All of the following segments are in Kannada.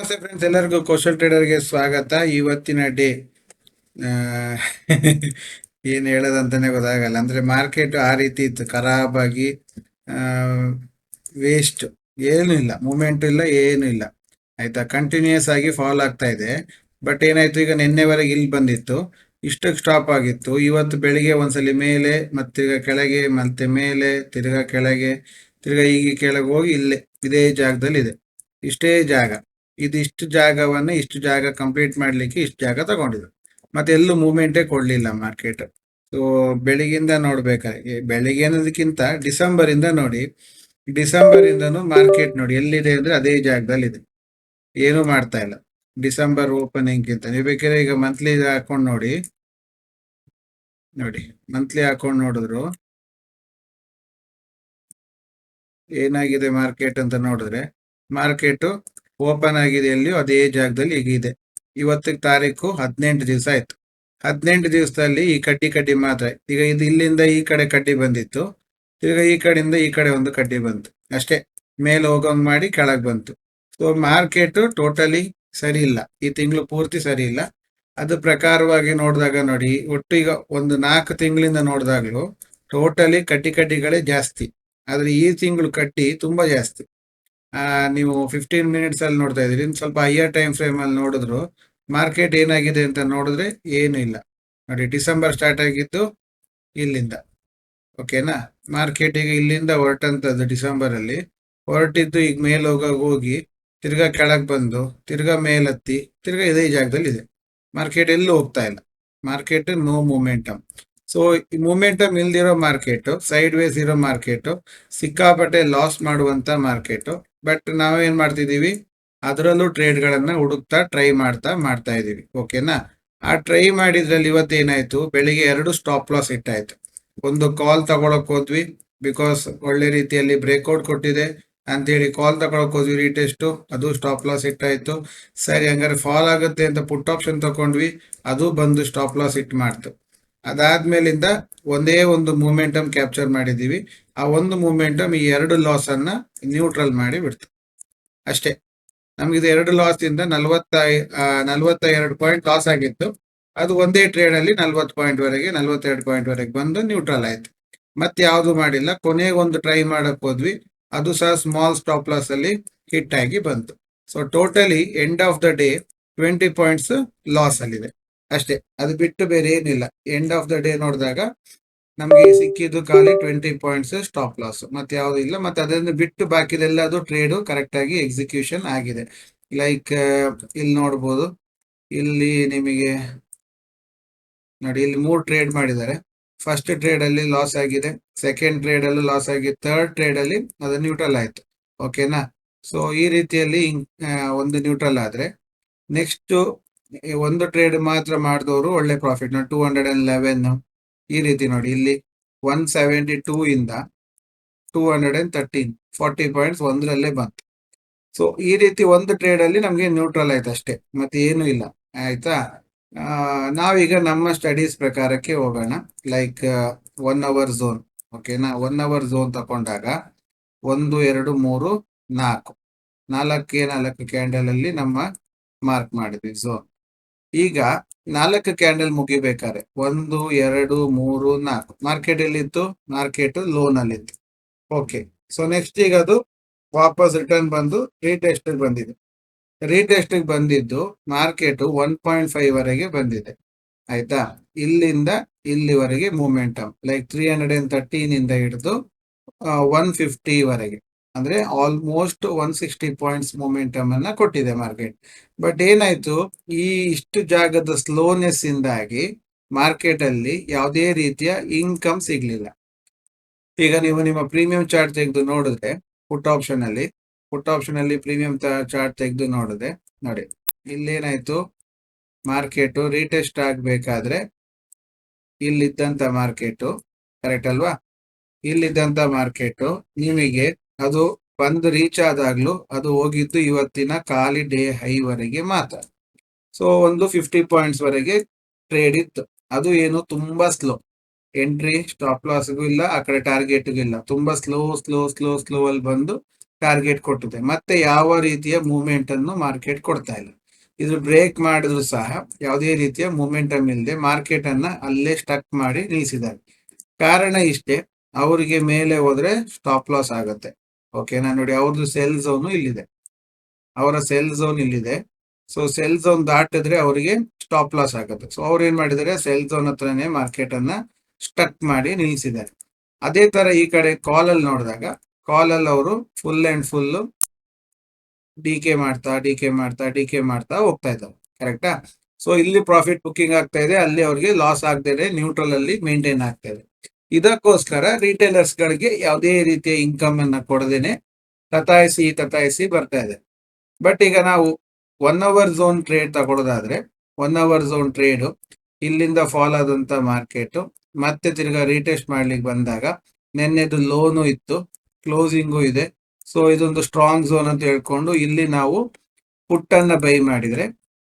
ನಮಸ್ತೆ ಫ್ರೆಂಡ್ಸ್ ಎಲ್ಲರಿಗೂ ಕೌಶಲ್ ಟ್ರೇಡರ್ಗೆ ಸ್ವಾಗತ. ಇವತ್ತಿನ ಡೇ ಏನು ಹೇಳೋದಂತಾನೆ ಗೊತ್ತಾಗಲ್ಲ. ಅಂದರೆ ಮಾರ್ಕೆಟ್ ಆ ರೀತಿ ಇತ್ತು. ಖರಾಬಾಗಿ ವೇಸ್ಟ್ ಏನೂ ಇಲ್ಲ. ಮೂಮೆಂಟ್ ಇಲ್ಲ, ಏನು ಇಲ್ಲ. ಆಯಿತಾ? ಕಂಟಿನ್ಯೂಸ್ ಆಗಿ ಫಾಲ್ ಆಗ್ತಾ ಇದೆ. ಬಟ್ ಏನಾಯ್ತು? ಈಗ ನಿನ್ನೆವರೆಗೆ ಇಲ್ಲಿ ಬಂದಿತ್ತು. ಇಷ್ಟಕ್ಕೆ ಸ್ಟಾಪ್ ಆಗಿತ್ತು. ಇವತ್ತು ಬೆಳಿಗ್ಗೆ ಒಂದ್ಸಲಿ ಮೇಲೆ, ಮತ್ತೆ ತಿರ್ಗಾ ಕೆಳಗೆ, ಮತ್ತೆ ಮೇಲೆ, ತಿರ್ಗಾ ಕೆಳಗೆ, ತಿರ್ಗಾ ಈಗ ಕೆಳಗೆ ಹೋಗಿ ಇಲ್ಲೇ, ಇದೇ ಜಾಗದಲ್ಲಿ ಇದೆ ಇಷ್ಟೇ ಜಾಗ. ಇದಿಷ್ಟು ಜಾಗವನ್ನು ಇಷ್ಟು ಜಾಗ ಕಂಪ್ಲೀಟ್ ಮಾಡ್ಲಿಕ್ಕೆ ಇಷ್ಟು ಜಾಗ ತಗೊಂಡಿದ್ರು ಮತ್ತೆ ಎಲ್ಲೂ ಮೂವ್ಮೆಂಟೇ ಕೊಡ್ಲಿಲ್ಲ ಮಾರ್ಕೆಟ್ ಸೊ ಬೆಳಿಗ್ಗಿಂದ ನೋಡ್ಬೇಕಾಗಿ ಬೆಳಿಗ್ಗೆ ಅನ್ನೋದಕ್ಕಿಂತ ಡಿಸೆಂಬರ್ ಇಂದ ನೋಡಿ ಡಿಸೆಂಬರ್ ಇಂದನು ಮಾರ್ಕೆಟ್ ನೋಡಿ, ಎಲ್ಲಿದೆ ಅಂದ್ರೆ ಅದೇ ಜಾಗದಲ್ಲಿ ಇದೆ ಏನು ಮಾಡ್ತಾ ಇಲ್ಲ. ಡಿಸೆಂಬರ್ ಓಪನಿಂಗ್ ಗಿಂತ. ನೀವು ಬೇಕಾದ್ರೆ ಈಗ ಮಂತ್ಲಿ ಹಾಕೊಂಡು ನೋಡಿ. ನೋಡಿ ಮಂತ್ಲಿ ಹಾಕೊಂಡು ನೋಡಿದ್ರು. ಏನಾಗಿದೆ ಮಾರ್ಕೆಟ್ ಅಂತ ನೋಡಿದ್ರೆ ಮಾರ್ಕೆಟ್ ಓಪನ್ ಆಗಿದೆ ಎಲ್ಲಿಯೋ ಅದೇ ಜಾಗದಲ್ಲಿ ಈಗ ಇದೆ. ಇವತ್ತಿಗೆ ತಾರೀಕು ಹದಿನೆಂಟು ದಿವಸ ಆಯ್ತು. ಹದಿನೆಂಟು ದಿವಸದಲ್ಲಿ ಈ ಕಡ್ಡಿ ಕಡ್ಡಿ ಮಾತ್ರ. ಈಗ ಇದು ಇಲ್ಲಿಂದ ಈ ಕಡೆ ಕಡ್ಡಿ ಬಂದಿತ್ತು. ಈಗ ಈ ಕಡೆಯಿಂದ ಈ ಕಡೆ ಒಂದು ಕಡ್ಡಿ ಬಂತು. ಅಷ್ಟೇ. ಮೇಲೆ ಹೋಗೋಂಗ್ ಮಾಡಿ ಕೆಳಗೆ ಬಂತು. ಸೊ ಮಾರ್ಕೆಟ್ ಟೋಟಲಿ ಸರಿ ಇಲ್ಲ. ಈ ತಿಂಗಳು ಪೂರ್ತಿ ಸರಿ ಇಲ್ಲ. ಅದು ಪ್ರಕಾರವಾಗಿ ನೋಡಿದಾಗ ನೋಡಿ, ಒಟ್ಟು ಈಗ ಒಂದು ನಾಲ್ಕು ತಿಂಗಳಿಂದ ನೋಡಿದಾಗಲೂ ಟೋಟಲಿ ಕಡ್ಡಿ ಕಡ್ಡಿಗಳೇ ಜಾಸ್ತಿ. ಆದ್ರೆ ಈ ತಿಂಗಳು ಕಡ್ಡಿ ತುಂಬಾ ಜಾಸ್ತಿ. ನೀವು ಫಿಫ್ಟೀನ್ ಮಿನಿಟ್ಸ್ ಅಲ್ಲಿ ನೋಡ್ತಾ ಇದ್ದೀರಿ. ಸ್ವಲ್ಪ ಹೈಯರ್ ಟೈಮ್ ಫ್ರೇಮ್ ಅಲ್ಲಿ ನೋಡಿದ್ರು ಮಾರ್ಕೆಟ್ ಏನಾಗಿದೆ ಅಂತ ನೋಡಿದ್ರೆ ಏನು ಇಲ್ಲ. ನೋಡಿ, ಡಿಸೆಂಬರ್ ಸ್ಟಾರ್ಟ್ ಆಗಿದ್ದು ಇಲ್ಲಿಂದ. ಓಕೆನಾ ಮಾರ್ಕೆಟ್ ಈಗ ಇಲ್ಲಿಂದ ಹೊರಟಂತದ್ದು ಡಿಸೆಂಬರ್ ಅಲ್ಲಿ. ಹೊರಟಿದ್ದು ಈಗ ಮೇಲೆ ಹೋಗಾಗ ಹೋಗಿ ತಿರ್ಗಾ ಕೆಳಗೆ ಬಂದು, ತಿರ್ಗಾ ಮೇಲತ್ತಿ, ತಿರ್ಗಾ ಇದೇ ಜಾಗದಲ್ಲಿ ಇದೆ. ಮಾರ್ಕೆಟ್ ಎಲ್ಲೂ ಹೋಗ್ತಾ ಇಲ್ಲ. Market no momentum so momentum ಇಲ್ದಿರೋ ಮಾರ್ಕೆಟ್ ಸೈಡ್ ವೇಸ್ ಇರೋ ಮಾರ್ಕೆಟ್ ಸಿಕ್ಕಾಪಟ್ಟೆ ಲಾಸ್ ಮಾಡುವಂತ ಮಾರ್ಕೆಟ್ ಬಟ್ ನಾವೇನ್ ಮಾಡ್ತಿದೀವಿ ಅದರಲ್ಲೂ ಟ್ರೇಡ್ಗಳನ್ನು ಹುಡುಕ್ತಾ ಟ್ರೈ ಮಾಡ್ತಾ ಮಾಡ್ತಾ ಇದೀವಿ ಓಕೆನಾ ಆ ಟ್ರೈ ಮಾಡಿದ್ರಲ್ಲಿ ಇವತ್ತೇನಾಯ್ತು ಬೆಳಿಗ್ಗೆ ಎರಡು ಸ್ಟಾಪ್ ಲಾಸ್ ಇಟ್ಟಾಯ್ತು. ಒಂದು ಕಾಲ್ ತಗೊಳಕ್ ಹೋದ್ವಿ ಬಿಕಾಸ್ ಒಳ್ಳೆ ರೀತಿಯಲ್ಲಿ ಬ್ರೇಕ್ಔಟ್ ಕೊಟ್ಟಿದೆ. ಅಂತೇಳಿ ಕಾಲ್ ತಗೊಳಕ್ ಹೋದ್ವಿ ರೀಟೆಸ್ಟ್ ಅದು ಸ್ಟಾಪ್ ಲಾಸ್ ಇಟ್ಟಾಯ್ತು. ಸರಿ, ಹಂಗಾರೆ ಫಾಲ್ ಆಗುತ್ತೆ ಅಂತ ಪುಟ್ ಆಪ್ಷನ್ ತಗೊಂಡ್ವಿ ಅದು ಬಂದು ಸ್ಟಾಪ್ ಲಾಸ್ ಇಟ್ ಮಾಡ್ತು. ಅದಾದ್ಮೇಲಿಂದ ಒಂದೇ ಒಂದು ಮೂಮೆಂಟಮ್ ಕ್ಯಾಪ್ಚರ್ ಮಾಡಿದೀವಿ ಆ ಒಂದು ಮೂಮೆಂಟಮ್ ಈ ಎರಡು ಲಾಸ್ ಅನ್ನ ನ್ಯೂಟ್ರಲ್ ಮಾಡಿ ಬಿಡ್ತು. ಅಷ್ಟೇ. ನಮ್ಗೆ ಇದು ಎರಡು ಲಾಸ್ ಇಂದ ನಲ್ವತ್ತ ನಲ್ವತ್ತ ಎರಡು ಪಾಯಿಂಟ್ ಲಾಸ್ ಆಗಿತ್ತು. ಅದು ಒಂದೇ ಟ್ರೇಡ್ ಅಲ್ಲಿ ನಲ್ವತ್ತು ಪಾಯಿಂಟ್ ವರೆಗೆ, ನಲ್ವತ್ತೆರಡು ಪಾಯಿಂಟ್ ವರೆಗೆ ಬಂದು ನ್ಯೂಟ್ರಲ್ ಆಯ್ತು. ಮತ್ತೆ ಯಾವುದು ಮಾಡಿಲ್ಲ. ಕೊನೆಗೆ ಒಂದು ಟ್ರೈ ಮಾಡಕ್ ಹೋದ್ವಿ. ಅದು ಸಹ ಸ್ಮಾಲ್ ಸ್ಟಾಪ್ ಲಾಸ್ ಅಲ್ಲಿ ಹಿಟ್ ಆಗಿ ಬಂತು. So totally end of the day twenty points loss ಅಲ್ಲಿದೆ. ಅಷ್ಟೇ, ಅದು ಬಿಟ್ಟು ಬೇರೆ ಏನಿಲ್ಲ. ಎಂಡ್ ಆಫ್ ದ ಡೇ ನೋಡಿದಾಗ ನಮಗೆ ಸಿಕ್ಕಿದ್ದು ಖಾಲಿ ಟ್ವೆಂಟಿ ಪಾಯಿಂಟ್ಸ್ ಸ್ಟಾಪ್ ಲಾಸ್ ಮತ್ತೆ ಯಾವುದು ಇಲ್ಲ, ಮತ್ತೆ ಅದನ್ನು ಬಿಟ್ಟು ಬಾಕಿದೆಲ್ಲ ಅದು ಟ್ರೇಡು ಕರೆಕ್ಟ್ ಆಗಿ ಎಕ್ಸಿಕ್ಯೂಷನ್ ಆಗಿದೆ. ಲೈಕ್ ಇಲ್ಲಿ ನೋಡ್ಬೋದು, ಇಲ್ಲಿ ನಿಮಗೆ ನೋಡಿ, ಇಲ್ಲಿ ಮೂರು ಟ್ರೇಡ್ ಮಾಡಿದ್ದಾರೆ. ಫಸ್ಟ್ ಟ್ರೇಡ್ ಅಲ್ಲಿ ಲಾಸ್ ಆಗಿದೆ ಸೆಕೆಂಡ್ ಟ್ರೇಡ್ ಅಲ್ಲಿ ಲಾಸ್ ಆಗಿದೆ ಥರ್ಡ್ ಟ್ರೇಡ್ ಅಲ್ಲಿ ಅದು ನ್ಯೂಟ್ರಲ್ ಆಯ್ತು. ಓಕೆನಾ ಸೊ ಈ ರೀತಿಯಲ್ಲಿ ಒಂದು ನ್ಯೂಟ್ರಲ್ ಆದ್ರೆ ನೆಕ್ಸ್ಟ್ ಒಂದು ಟ್ರೇಡ್ ಮಾತ್ರ ಮಾಡಿದವರು ಒಳ್ಳೆ ಪ್ರಾಫಿಟ್ ನೋಡಿ ಟೂ ಹಂಡ್ರೆಡ್ ಅಂಡ್ ಲೆವೆನ್ ಈ ರೀತಿ ನೋಡಿ. ಇಲ್ಲಿ ಒನ್ ಸೆವೆಂಟಿ ಟೂ ಇಂದ two hundred and thirteen forty points ಒಂದರಲ್ಲೇ ಬಂತು. ಸೊ ಈ ರೀತಿ ಒಂದು ಟ್ರೇಡ್ ಅಲ್ಲಿ ನಮಗೆ ನ್ಯೂಟ್ರಲ್ ಆಯ್ತು ಅಷ್ಟೇ. ಮತ್ತೆ ಏನು ಇಲ್ಲ. ಆಯ್ತಾ? ನಾವೀಗ ನಮ್ಮ ಸ್ಟಡೀಸ್ ಪ್ರಕಾರಕ್ಕೆ ಹೋಗೋಣ. ಲೈಕ್ ಒನ್ ಅವರ್ ಝೋನ್ ಓಕೆನಾ ಒನ್ ಅವರ್ ಝೋನ್ ತಗೊಂಡಾಗ ಒಂದು, ಎರಡು, ಮೂರು, ನಾಲ್ಕು. ನಾಲ್ಕೇ ನಾಲ್ಕು ಕ್ಯಾಂಡಲ್ ಅಲ್ಲಿ ನಮ್ಮ ಮಾರ್ಕ್ ಮಾಡಿದ್ವಿ. ಝೋನ್ ಈಗ ನಾಲ್ಕು ಕ್ಯಾಂಡಲ್ ಮುಗಿಬೇಕಾದ್ರೆ ಒಂದು, ಎರಡು, ಮೂರು, ನಾಲ್ಕು. ಮಾರ್ಕೆಟ್ ಎಲ್ಲಿತ್ತು? ಮಾರ್ಕೆಟ್ ಲೋನ್ ಇತ್ತು ಓಕೆ ಸೊ ನೆಕ್ಸ್ಟ್ ಈಗ ಅದು ವಾಪಸ್ ರಿಟರ್ನ್ ಬಂದು ರೀಟೆಸ್ಟ್ ಬಂದಿದೆ. ರೀಟೆಸ್ಟ್ ಬಂದಿದ್ದು ಮಾರ್ಕೆಟ್ ಒನ್ ಪಾಯಿಂಟ್ ಫೈವ್ ವರೆಗೆ ಬಂದಿದೆ. ಆಯ್ತಾ? ಇಲ್ಲಿಂದ ಇಲ್ಲಿವರೆಗೆ momentum like three hundred and thirteen ಇಂದ ಹಿಡಿದು ಒನ್ ಫಿಫ್ಟಿ ವರೆಗೆ. ಅಂದ್ರೆ almost one sixty points momentum ಅನ್ನ ಕೊಟ್ಟಿದೆ ಮಾರ್ಕೆಟ್ ಬಟ್ ಏನಾಯ್ತು? ಈ ಇಷ್ಟು ಜಾಗದ ಸ್ಲೋನೆಸ್ ಇಂದಾಗಿ ಮಾರ್ಕೆಟ್ ಅಲ್ಲಿ ಯಾವುದೇ ರೀತಿಯ ಇನ್ಕಮ್ ಸಿಗ್ಲಿಲ್ಲ. ಈಗ ನೀವು ನಿಮ್ಮ ಪ್ರೀಮಿಯಂ ಚಾರ್ಟ್ ತೆಗೆದು ನೋಡಿದ್ರೆ ಪುಟ್ ಆಪ್ಷನ್ ಅಲ್ಲಿ ಪುಟ್ ಆಪ್ಷನ್ ಅಲ್ಲಿ ಪ್ರೀಮಿಯಂ ಚಾರ್ಟ್ ತೆಗೆದು ನೋಡಿದೆ ನೋಡಿ, ಇಲ್ಲೇನಾಯ್ತು? ಮಾರ್ಕೆಟ್ ರೀಟೆಸ್ಟ್ ಆಗ್ಬೇಕಾದ್ರೆ ಇಲ್ಲಿದ್ದಂತ ಮಾರ್ಕೆಟ್ ಕರೆಕ್ಟ್ ಅಲ್ವಾ? ಇಲ್ಲಿದ್ದಂತ ಮಾರ್ಕೆಟ್ ನಿಮಗೆ ಅದು ಬಂದು ರೀಚ್ ಆದಾಗ್ಲೂ ಅದು ಹೋಗಿದ್ದು ಇವತ್ತಿನ ಖಾಲಿ ಡೇ ಹೈ ವರೆಗೆ ಮಾತ್ರ. ಸೊ ಒಂದು ಫಿಫ್ಟಿ ಪಾಯಿಂಟ್ಸ್ ವರೆಗೆ ಟ್ರೇಡ್ ಇತ್ತು. ಅದು ಏನು ತುಂಬಾ ಸ್ಲೋ ಎಂಟ್ರಿ ಸ್ಟಾಪ್ ಲಾಸ್ಗೂ ಇಲ್ಲ, ಆ ಕಡೆ ಟಾರ್ಗೆಟ್ಗೂ ಇಲ್ಲ. ತುಂಬಾ ಸ್ಲೋ ಸ್ಲೋ ಸ್ಲೋ ಸ್ಲೋ ಅಲ್ಲಿ ಬಂದು ಟಾರ್ಗೆಟ್ ಕೊಟ್ಟಿದೆ. ಮತ್ತೆ ಯಾವ ರೀತಿಯ ಮೂವ್ಮೆಂಟ್ ಅನ್ನು ಮಾರ್ಕೆಟ್ ಕೊಡ್ತಾ ಇಲ್ಲ. ಇದು ಬ್ರೇಕ್ ಮಾಡಿದ್ರು ಸಹ ಯಾವುದೇ ರೀತಿಯ ಮೂಮೆಂಟಮ್ ಇಲ್ಲದೆ ಮಾರ್ಕೆಟ್ ಅನ್ನ ಅಲ್ಲೇ ಸ್ಟಕ್ ಮಾಡಿ ನಿಲ್ಲಿಸಿದ್ದಾರೆ ಕಾರಣ ಇಷ್ಟೇ, ಅವರಿಗೆ ಮೇಲೆ ಹೋದ್ರೆ ಸ್ಟಾಪ್ ಲಾಸ್ ಆಗುತ್ತೆ. ಓಕೆನಾ ನೋಡಿ ಅವ್ರದ್ದು ಸೆಲ್ ಝೋನ್ ಇಲ್ಲಿದೆ. ಅವರ ಸೆಲ್ ಝೋನ್ ಇಲ್ಲಿದೆ. ಸೊ ಸೆಲ್ ಝೋನ್ ದಾಟಿದ್ರೆ ಅವರಿಗೆ ಸ್ಟಾಪ್ ಲಾಸ್ ಆಗುತ್ತೆ. ಸೊ ಅವ್ರು ಏನ್ ಮಾಡಿದ್ದಾರೆ? ಸೆಲ್ ಝೋನ್ ಹತ್ರನೇ ಮಾರ್ಕೆಟ್ ಅನ್ನ ಸ್ಟಕ್ ಮಾಡಿ ನಿಲ್ಲಿಸಿದ್ದಾರೆ ಅದೇ ತರ ಈ ಕಡೆ ಕಾಲ್ ಅಲ್ಲಿ ನೋಡಿದಾಗ ಕಾಲ್ ಅಲ್ಲಿ ಅವರು full and full D K ಮಾಡ್ತಾ ಡಿ ಕೆ ಮಾಡ್ತಾ ಡಿ ಕೆ ಮಾಡ್ತಾ ಹೋಗ್ತಾ ಇದ್ದಾರೆ. ಕರೆಕ್ಟಾ ಸೊ ಇಲ್ಲಿ ಪ್ರಾಫಿಟ್ ಬುಕ್ಕಿಂಗ್ ಆಗ್ತಾ ಇದೆ. ಅಲ್ಲಿ ಅವ್ರಿಗೆ ಲಾಸ್ ಆಗದೆ ನ್ಯೂಟ್ರಲ್ ಅಲ್ಲಿ ಮೇಂಟೈನ್ ಆಗ್ತಾ ಇದೆ. ಇದಕ್ಕೋಸ್ಕರ ರಿಟೇಲರ್ಸ್ ಗಳಿಗೆ ಯಾವುದೇ ರೀತಿಯ ಇನ್ಕಮ್ ಅನ್ನ ಕೊಡದೇನೆ ತತಾಯಿಸಿ ತತಾಯಿಸಿ ಬರ್ತಾ ಇದೆ. ಬಟ್ ಈಗ ನಾವು ಒನ್ ಅವರ್ ಝೋನ್ ಟ್ರೇಡ್ ತಗೊಳ್ಳೋದಾದ್ರೆ ಒನ್ ಅವರ್ ಝೋನ್ ಟ್ರೇಡ್ ಇಲ್ಲಿಂದ ಫಾಲ್ ಆದಂತ ಮಾರ್ಕೆಟ್ ಮತ್ತೆ ತಿರ್ಗಾ ರೀಟೆಸ್ಟ್ ಮಾಡ್ಲಿಕ್ಕೆ ಬಂದಾಗ ನಿನ್ನೆದು ಲೋನು ಇತ್ತು ಕ್ಲೋಸಿಂಗು ಇದೆ. ಸೊ ಇದೊಂದು ಸ್ಟ್ರಾಂಗ್ ಝೋನ್ ಅಂತ ಹೇಳ್ಕೊಂಡು ಇಲ್ಲಿ ನಾವು ಪುಟ್ ಅನ್ನ ಬೈ ಮಾಡಿದ್ರೆ,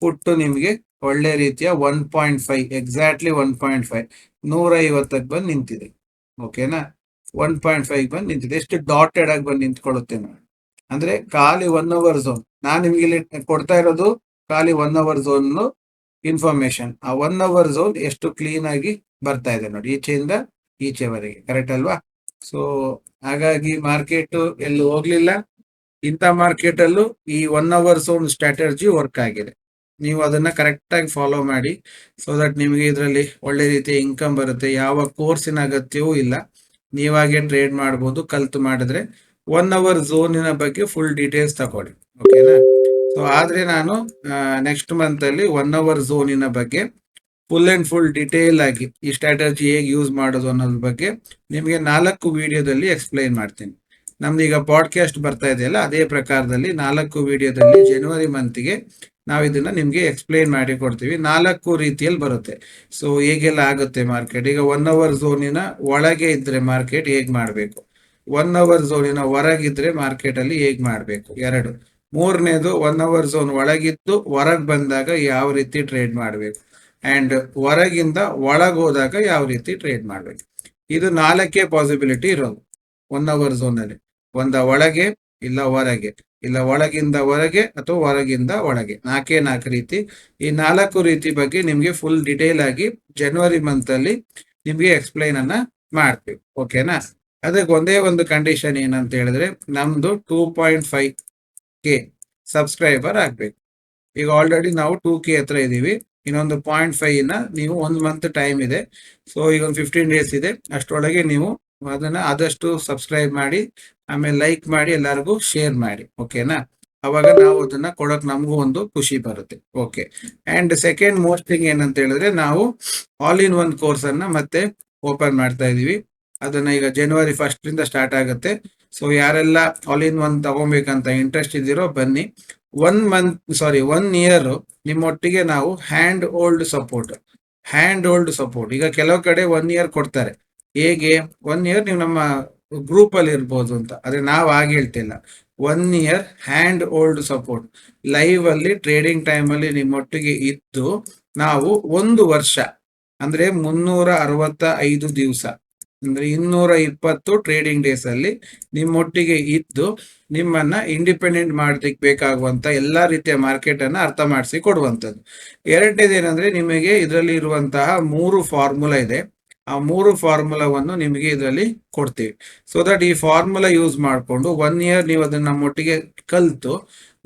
ಪುಟ್ಟು ನಿಮಗೆ ಒಳ್ಳೆ ರೀತಿಯ one point five exactly one point five ನೂರ ಐವತ್ತಕ್ಕೆ ಬಂದು ನಿಂತಿದೆ. ಓಕೆನಾ ಒನ್ ಪಾಯಿಂಟ್ ಫೈವ್ ಬಂದು ನಿಂತಿದೆ. ಎಷ್ಟು ಡಾಟೆಡ್ ಆಗಿ ಬಂದು ನಿಂತ್ಕೊಳ್ಳುತ್ತೆ ನೋಡಿ. ಅಂದ್ರೆ ಖಾಲಿ ಒನ್ ಅವರ್ ಝೋನ್ ನಾನು ನಿಮ್ಗೆ ಇಲ್ಲಿ ಕೊಡ್ತಾ ಇರೋದು ಖಾಲಿ ಒನ್ ಅವರ್ ಝೋನ್ ಇನ್ಫಾರ್ಮೇಶನ್ ಆ ಒನ್ ಅವರ್ ಝೋನ್ ಎಷ್ಟು ಕ್ಲೀನ್ ಆಗಿ ಬರ್ತಾ ಇದೆ ನೋಡಿ. ಈಚೆಯಿಂದ ಈಚೆವರೆಗೆ. ಕರೆಕ್ಟ್ ಅಲ್ವಾ? ಸೊ ಹಾಗಾಗಿ ಮಾರ್ಕೆಟ್ ಎಲ್ಲೂ ಹೋಗ್ಲಿಲ್ಲ. ಇಂಥ ಮಾರ್ಕೆಟ್ ಅಲ್ಲೂ ಈ one hour zone strategy work ಆಗಿದೆ. ನೀವು ಅದನ್ನ ಕರೆಕ್ಟ್ ಆಗಿ ಫಾಲೋ ಮಾಡಿ ಸೊ ದಟ್ ನಿಮಗೆ ಇದರಲ್ಲಿ ಒಳ್ಳೆ ರೀತಿಯ ಇನ್ಕಮ್ ಬರುತ್ತೆ. ಯಾವ ಕೋರ್ಸಿನ ಅಗತ್ಯವೂ ಇಲ್ಲ. ನೀವಾಗೆ ಟ್ರೇಡ್ ಮಾಡ್ಬೋದು, ಕಲ್ತು ಮಾಡಿದ್ರೆ ಒನ್ ಅವರ್ ಝೋನಿನ ಬಗ್ಗೆ ಫುಲ್ ಡೀಟೇಲ್ಸ್ ತಗೊಳ್ಳಿ. ಓಕೆನಾ ಸೊ ಆದ್ರೆ ನಾನು ನೆಕ್ಸ್ಟ್ ಮಂತ್ ಅಲ್ಲಿ ಒನ್ ಅವರ್ ಝೋನಿನ ಬಗ್ಗೆ ಫುಲ್ ಅಂಡ್ ಫುಲ್ ಡಿಟೇಲ್ ಆಗಿ ಈ ಸ್ಟ್ರಾಟಜಿ ಹೇಗೆ ಯೂಸ್ ಮಾಡೋದು ಅನ್ನೋದ್ರ ಬಗ್ಗೆ ನಿಮಗೆ ನಾಲ್ಕು ವಿಡಿಯೋದಲ್ಲಿ ಎಕ್ಸ್ಪ್ಲೈನ್ ಮಾಡ್ತೀನಿ. ನಮ್ದು ಈಗ ಪಾಡ್ಕಾಸ್ಟ್ ಬರ್ತಾ ಇದೆಯಲ್ಲ, ಅದೇ ಪ್ರಕಾರದಲ್ಲಿ ನಾಲ್ಕು ವಿಡಿಯೋದಲ್ಲಿ ಜನವರಿ ಮಂತ್ಗೆ ನಾವು ಇದನ್ನ ನಿಮ್ಗೆ ಎಕ್ಸ್ಪ್ಲೈನ್ ಮಾಡಿ ಕೊಡ್ತೀವಿ. ನಾಲ್ಕು ರೀತಿಯಲ್ಲಿ ಬರುತ್ತೆ. ಸೊ ಹೇಗೆಲ್ಲ ಆಗುತ್ತೆ ಮಾರ್ಕೆಟ್ ಈಗ ಒನ್ ಅವರ್ ಝೋನಿನ ಒಳಗೆ ಇದ್ರೆ ಮಾರ್ಕೆಟ್ ಹೇಗ್ ಮಾಡಬೇಕು? ಒನ್ ಅವರ್ ಝೋನಿನ ಹೊರಗಿದ್ರೆ ಮಾರ್ಕೆಟ್ ಅಲ್ಲಿ ಹೇಗ್ ಮಾಡಬೇಕು? ಎರಡು. ಮೂರನೇದು ಒನ್ ಅವರ್ ಝೋನ್ ಒಳಗಿದ್ದು ಹೊರಗ್ ಬಂದಾಗ ಯಾವ ರೀತಿ ಟ್ರೇಡ್ ಮಾಡಬೇಕು? ಅಂಡ್ ಹೊರಗಿಂದ ಒಳಗ್ ಹೋದಾಗ ಯಾವ ರೀತಿ ಟ್ರೇಡ್ ಮಾಡಬೇಕು? ಇದು ನಾಲ್ಕೇ ಪಾಸಿಬಿಲಿಟಿ ಇರೋದು ಒನ್ ಅವರ್ ಝೋನಲ್ಲಿ ಒಂದ ಒಳಗೆ ಇಲ್ಲ ಹೊರಗೆ. ಇಲ್ಲ ಒಳಗಿಂದ ಹೊರಗೆ ಅಥವಾ ಹೊರಗಿಂದ ಒಳಗೆ. ನಾಲ್ಕೇ ನಾಲ್ಕು ರೀತಿ. ಈ ನಾಲ್ಕು ರೀತಿ ಬಗ್ಗೆ ನಿಮ್ಗೆ ಫುಲ್ ಡಿಟೇಲ್ ಆಗಿ ಜನವರಿ ಮಂತ್ ಅಲ್ಲಿ ನಿಮ್ಗೆ ಎಕ್ಸ್ಪ್ಲೈನ್ ಅನ್ನ ಮಾಡ್ತೀವಿ. ಓಕೆನಾ ಅದಕ್ಕೆ ಒಂದೇ ಒಂದು ಕಂಡೀಷನ್ ಏನಂತ ಹೇಳಿದ್ರೆ ನಮ್ದು two point five K subscriber ಆಗ್ಬೇಕು. ಈಗ ಆಲ್ರೆಡಿ ನಾವು ಟೂ ಕೆ ಹತ್ರ ಇದೀವಿ. ಇನ್ನೊಂದು ಪಾಯಿಂಟ್ ಫೈವ್ನ ನೀವು ಒಂದು ಮಂತ್ ಟೈಮ್ ಇದೆ. ಸೊ ಈಗ ಒಂದು ಫಿಫ್ಟೀನ್ ಡೇಸ್ ಇದೆ. ಅಷ್ಟರೊಳಗೆ ನೀವು ಅದನ್ನ ಆದಷ್ಟು ಸಬ್ಸ್ಕ್ರೈಬ್ ಮಾಡಿ, ಆಮೇಲೆ ಲೈಕ್ ಮಾಡಿ, ಎಲ್ಲರಿಗೂ ಶೇರ್ ಮಾಡಿ ಓಕೆನಾ ಅವಾಗ ನಾವು ಅದನ್ನ ಕೊಡಕ್ ನಮಗೂ ಒಂದು ಖುಷಿ ಬರುತ್ತೆ okay and second most thing ಏನಂತ ಹೇಳಿದ್ರೆ ನಾವು ಆಲ್ ಇನ್ ಒನ್ ಕೋರ್ಸ್ ಅನ್ನ ಮತ್ತೆ ಓಪನ್ ಮಾಡ್ತಾ ಇದೀವಿ ಅದನ್ನ ಈಗ ಜನವರಿ ಫಸ್ಟ್ ಇಂದ ಸ್ಟಾರ್ಟ್ ಆಗುತ್ತೆ. ಸೊ ಯಾರೆಲ್ಲ ಆಲ್ ಇನ್ ಒನ್ ತಗೊಬೇಕಂತ ಇಂಟ್ರೆಸ್ಟ್ ಇದ್ದೀರೋ ಬನ್ನಿ. One month sorry one year ನಿಮ್ಮೊಟ್ಟಿಗೆ ನಾವು hand hold support hand hold support ಈಗ ಕೆಲವು ಕಡೆ ಒನ್ ಇಯರ್ ಕೊಡ್ತಾರೆ. ಹೇಗೆ ಒನ್ ಇಯರ್ ನೀವು ನಮ್ಮ ಗ್ರೂಪ್ ಅಲ್ಲಿ ಇರ್ಬೋದು ಅಂತ. ಆದ್ರೆ ನಾವು ಹಾಗೆ ಹೇಳ್ತಿಲ್ಲ. One year hand hold support live ಅಲ್ಲಿ ಟ್ರೇಡಿಂಗ್ ಟೈಮ್ ಅಲ್ಲಿ ನಿಮ್ಮೊಟ್ಟಿಗೆ ಇದ್ದು ನಾವು ಒಂದು ವರ್ಷ, ಅಂದ್ರೆ ಮುನ್ನೂರ ಅರವತ್ತ ಐದು ದಿವಸ, ಅಂದ್ರೆ ಇನ್ನೂರ ಇಪ್ಪತ್ತು ಟ್ರೇಡಿಂಗ್ ಡೇಸ್ ಅಲ್ಲಿ ನಿಮ್ಮೊಟ್ಟಿಗೆ ಇದ್ದು ನಿಮ್ಮನ್ನ ಇಂಡಿಪೆಂಡೆಂಟ್ ಮಾಡ್ಲಿಕ್ಕೆ ಬೇಕಾಗುವಂತ ಎಲ್ಲಾ ರೀತಿಯ ಮಾರ್ಕೆಟ್ ಅನ್ನ ಅರ್ಥ ಮಾಡಿಸಿ ಕೊಡುವಂಥದ್ದು. ಎರಡನೇದು ಏನಂದ್ರೆ ನಿಮಗೆ ಇದರಲ್ಲಿ ಇರುವಂತಹ ಮೂರು ಫಾರ್ಮುಲಾ ಇದೆ. ಆ ಮೂರು ಫಾರ್ಮುಲಾವನ್ನು ನಿಮಗೆ ಇದರಲ್ಲಿ ಕೊಡ್ತೀವಿ. ಸೊ ದಟ್ ಈ ಫಾರ್ಮುಲಾ ಯೂಸ್ ಮಾಡಿಕೊಂಡು ಒನ್ ಇಯರ್ ನೀವು ಅದನ್ನ ನಮ್ಮೊಟ್ಟಿಗೆ ಕಲ್ತು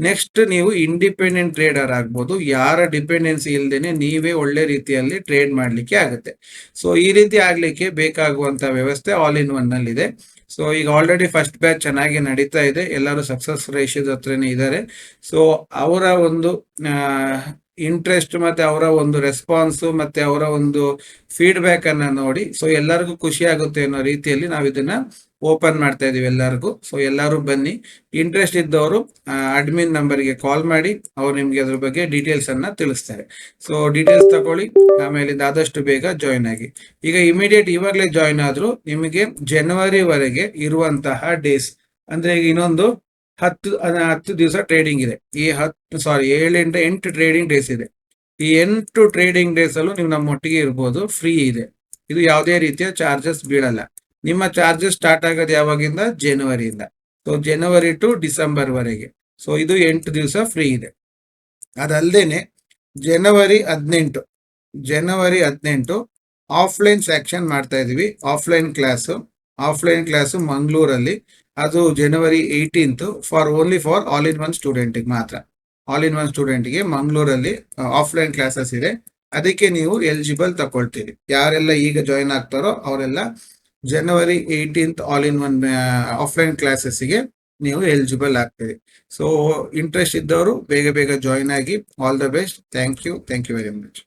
ನೆಕ್ಸ್ಟ್ ನೀವು ಇಂಡಿಪೆಂಡೆಂಟ್ ಟ್ರೇಡರ್ ಆಗ್ಬೋದು. ಯಾರ ಡಿಪೆಂಡೆನ್ಸಿ ಇಲ್ಲದೇನೆ ನೀವೇ ಒಳ್ಳೆ ರೀತಿಯಲ್ಲಿ ಟ್ರೇಡ್ ಮಾಡಲಿಕ್ಕೆ ಆಗುತ್ತೆ. ಸೊ ಈ ರೀತಿ ಆಗಲಿಕ್ಕೆ ಬೇಕಾಗುವಂಥ ವ್ಯವಸ್ಥೆ ಆಲ್ ಇನ್ ಒನ್ನಲ್ಲಿ ಇದೆ ಸೊ ಈಗ ಆಲ್ರೆಡಿ ಫಸ್ಟ್ ಬ್ಯಾಚ್ ಚೆನ್ನಾಗಿ ನಡೀತಾ ಇದೆ. ಎಲ್ಲರೂ ಸಕ್ಸಸ್ ರೇಷಿಯೋದ ಹತ್ರನೇ ಇದ್ದಾರೆ. ಸೊ ಅವರ ಒಂದು ಇಂಟ್ರೆಸ್ಟ್ ಮತ್ತೆ ಅವರ ಒಂದು ರೆಸ್ಪಾನ್ಸ್ ಮತ್ತೆ ಅವರ ಒಂದು ಫೀಡ್ಬ್ಯಾಕ್ ಅನ್ನ ನೋಡಿ. ಸೊ ಎಲ್ಲರಿಗೂ ಖುಷಿ ಆಗುತ್ತೆ ಅನ್ನೋ ರೀತಿಯಲ್ಲಿ ನಾವು ಇದನ್ನ ಓಪನ್ ಮಾಡ್ತಾ ಇದೀವಿ ಎಲ್ಲರಿಗೂ. ಸೊ ಎಲ್ಲರೂ ಬನ್ನಿ. ಇಂಟ್ರೆಸ್ಟ್ ಇದ್ದವರು ಅಡ್ಮಿನ್ ನಂಬರ್ಗೆ ಕಾಲ್ ಮಾಡಿ. ಅವ್ರು ನಿಮ್ಗೆ ಅದ್ರ ಬಗ್ಗೆ ಡೀಟೇಲ್ಸ್ ಅನ್ನ ತಿಳಿಸ್ತಾರೆ. ಸೊ ಡೀಟೇಲ್ಸ್ ತಗೊಳ್ಳಿ. ಆಮೇಲೆ ಆದಷ್ಟು ಬೇಗ ಜಾಯ್ನ್ ಆಗಿ. ಈಗ ಇಮಿಡಿಯೇಟ್ ಇವಾಗಲೇ ಜಾಯಿನ್ ಆದ್ರೂ ನಿಮಗೆ ಜನವರಿವರೆಗೆ ಇರುವಂತಹ ಡೇಸ್ ಅಂದ್ರೆ ಈಗ ಇನ್ನೊಂದು ಹತ್ತು ಹತ್ತು ದಿವಸ ಟ್ರೇಡಿಂಗ್ ಇದೆ. ಈ ಹತ್ತು ಸಾರಿ ಏಳೆಂಟು, ಎಂಟು ಟ್ರೇಡಿಂಗ್ ಡೇಸ್ ಇದೆ. ಈ ಎಂಟು ಟ್ರೇಡಿಂಗ್ ಡೇಸ್ ಅಲ್ಲೂ ನೀವು ನಮ್ಮ ಒಟ್ಟಿಗೆ ಇರ್ಬೋದು ಫ್ರೀ ಇದೆ. ಇದು ಯಾವುದೇ ರೀತಿಯ ಚಾರ್ಜಸ್ ಬೀಳಲ್ಲ. ನಿಮ್ಮ ಚಾರ್ಜಸ್ ಸ್ಟಾರ್ಟ್ ಆಗೋದು ಯಾವಾಗಿಂದ? ಜನವರಿಯಿಂದ ಸೊ ಜನವರಿ ಟು ಡಿಸೆಂಬರ್ ವರೆಗೆ. ಸೊ ಇದು ಎಂಟು ದಿವಸ ಫ್ರೀ ಇದೆ. ಅದಲ್ಲದೆ ಜನವರಿ ಹದಿನೆಂಟು ಜನವರಿ ಹದಿನೆಂಟು ಆಫ್ಲೈನ್ ಸೆಕ್ಷನ್ ಮಾಡ್ತಾ ಇದೀವಿ. ಆಫ್ಲೈನ್ ಕ್ಲಾಸು ಆಫ್ಲೈನ್ ಕ್ಲಾಸು ಮಂಗಳೂರಲ್ಲಿ ಅದು January eighteenth for only for all in one ಸ್ಟೂಡೆಂಟಿಗೆ ಮಾತ್ರ. ಆಲ್ ಇನ್ ಒನ್ ಸ್ಟೂಡೆಂಟ್ಗೆ ಮಂಗಳೂರಲ್ಲಿ ಆಫ್ಲೈನ್ ಕ್ಲಾಸಸ್ ಇದೆ. ಅದಕ್ಕೆ ನೀವು ಎಲಿಜಿಬಲ್ ತಗೊಳ್ತೀರಿ ಯಾರೆಲ್ಲ ಈಗ ಜಾಯಿನ್ ಆಗ್ತಾರೋ ಅವರೆಲ್ಲ January eighteenth all in one offline ಕ್ಲಾಸಸ್ಗೆ ನೀವು ಎಲಿಜಿಬಲ್ ಆಗ್ತೀರಿ. ಸೊ ಇಂಟ್ರೆಸ್ಟ್ ಇದ್ದವರು ಬೇಗ ಬೇಗ ಜಾಯಿನ್ ಆಗಿ all the best thank you thank you very much